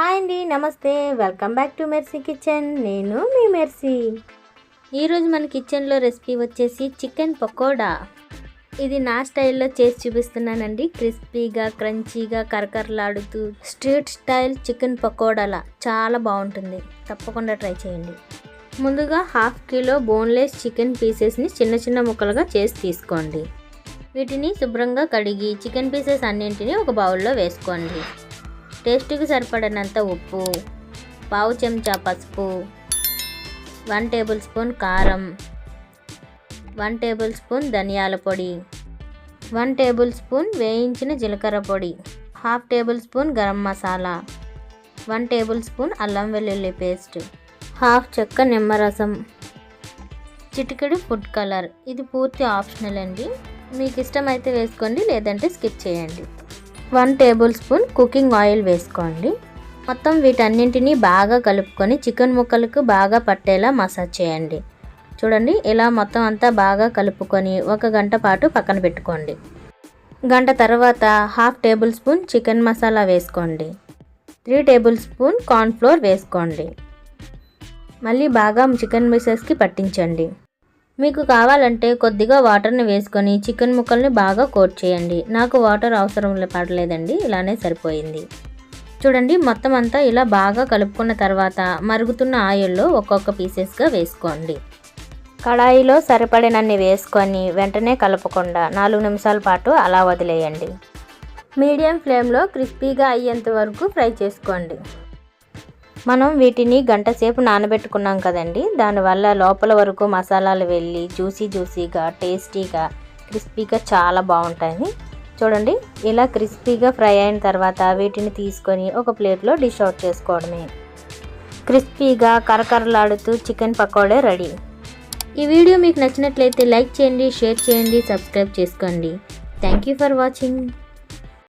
Hi అండి నమస్తే. Welcome back to Mercy kitchen. నేను మీ మెర్సీ. ఈరోజు మన కిచెన్లో రెసిపీ వచ్చేసి చికెన్ పకోడా. ఇది నా స్టైల్లో చేసి చూపిస్తున్నానండి. క్రిస్పీగా క్రంచీగా కరకరలాడుతూ స్ట్రీట్ స్టైల్ చికెన్ పకోడాలా. చాలా బాగుంటుంది. తప్పకుండా ట్రై చేయండి. ముందుగా హాఫ్ కిలో బోన్లెస్ చికెన్ పీసెస్ని చిన్న చిన్న ముక్కలుగా చేసి తీసుకోండి. వీటిని శుభ్రంగా కడిగి చికెన్ పీసెస్ అన్నింటినీ ఒక బౌల్లో వేసుకోండి. టేస్ట్కి సరిపడినంత ఉప్పు పావు చెంచా పసుపు వన్ టేబుల్ స్పూన్ కారం వన్ టేబుల్ స్పూన్ ధనియాల పొడి వన్ టేబుల్ స్పూన్ వేయించిన జీలకర్ర పొడి half tablespoon garam masala one tablespoon అల్లం వెల్లుల్లి పేస్ట్ హాఫ్ చెక్క నిమ్మరసం చిటికెడు ఫుడ్ కలర్. ఇది పూర్తి ఆప్షనల్ అండి. మీకు ఇష్టమైతే వేసుకోండి లేదంటే స్కిప్ చేయండి. One tablespoon cooking oil వేసుకోండి. మొత్తం వీటన్నింటినీ బాగా కలుపుకొని చికెన్ ముక్కలకు బాగా పట్టేలా మసాజ్ చేయండి. చూడండి ఇలా మొత్తం అంతా బాగా కలుపుకొని ఒక గంట పాటు పక్కన పెట్టుకోండి. గంట తర్వాత half tablespoon chicken masala వేసుకోండి. త్రీ టేబుల్ స్పూన్ కార్న్ఫ్లోర్ వేసుకోండి. మళ్ళీ బాగా చికెన్ మిసెస్కి పట్టించండి. మీకు కావాలంటే కొద్దిగా వాటర్ని వేసుకొని చికెన్ ముక్కల్ని బాగా కోట్ చేయండి. నాకు వాటర్ అవసరం పడలేదండి. ఇలానే సరిపోయింది. చూడండి మొత్తం అంతా ఇలా బాగా కలుపుకున్న తర్వాత మరుగుతున్న ఆయిల్లో ఒక్కొక్క పీసెస్గా వేసుకోండి. కడాయిలో సరిపడినన్ని వేసుకొని వెంటనే కలపకుండా నాలుగు నిమిషాల పాటు అలా వదిలేయండి. మీడియం ఫ్లేమ్లో క్రిస్పీగా అయ్యేంత వరకు ఫ్రై చేసుకోండి. మనం వీటిని గంట సేపు నానబెట్టుకున్నాం కదండి. దానివల్ల లోపల వరకు మసాలాలు వెళ్ళి జ్యూసీ జ్యూసీగా టేస్టీగా క్రిస్పీగా చాలా బాగుంటాయి చూడండి ఇలా క్రిస్పీగా ఫ్రై అయిన తర్వాత వీటిని తీసుకొని ఒక ప్లేట్లో డిష్ అవుట్ చేసుకోవడమే. క్రిస్పీగా కరకరలాడుతూ చికెన్ పకోడే రెడీ. ఈ వీడియో మీకు నచ్చినట్లయితే లైక్ చేయండి షేర్ చేయండి సబ్స్క్రైబ్ చేసుకోండి. Thank you for watching.